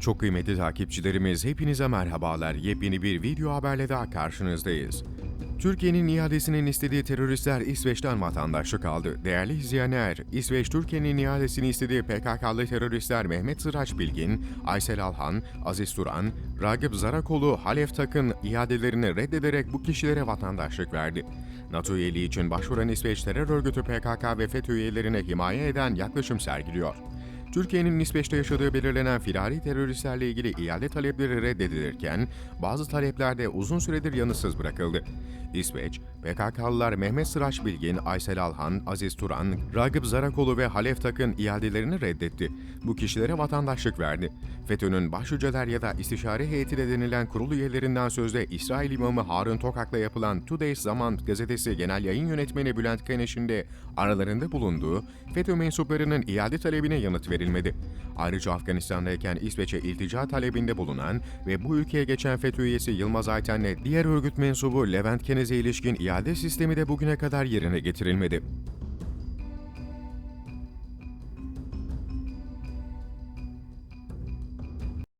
Çok kıymetli takipçilerimiz hepinize merhabalar. Yepyeni bir video haberle daha karşınızdayız. Türkiye'nin iadesinin istediği teröristler İsveç'ten vatandaşlık aldı. Değerli izleyenler, İsveç Türkiye'nin iadesini istediği PKK'lı teröristler Mehmet Sıraç Bilgin, Aysel Alhan, Aziz Turan, Ragıp Zarakolu, Halef Tak'ın iadelerini reddederek bu kişilere vatandaşlık verdi. NATO üyeliği için başvuran İsveç terör örgütü PKK ve FETÖ üyelerine himaye eden yaklaşım sergiliyor. Türkiye'nin İsveç'te yaşadığı belirlenen firari teröristlerle ilgili iade talepleri reddedilirken, bazı talepler de uzun süredir yanıtsız bırakıldı. İsveç, PKK'lılar Mehmet Sıraç Bilgin, Aysel Alhan, Aziz Turan, Ragıp Zarakolu ve Halef Tak'ın iadelerini reddetti. Bu kişilere vatandaşlık verdi. FETÖ'nün başhüceler ya da istişare heyeti de denilen kurul üyelerinden sözde İsrail imamı Harun Tokak'la yapılan Today's Zaman gazetesi genel yayın yönetmeni Bülent Keneş'in de aralarında bulunduğu FETÖ mensuplarının iade talebine yanıt verilmedi. Ayrıca Afganistan'dayken İsveç'e iltica talebinde bulunan ve bu ülkeye geçen FETÖ üyesi Yılmaz Ayten'le diğer örgüt mensubu Levent Kenez'e ilişkin iade sistemi de bugüne kadar yerine getirilmedi.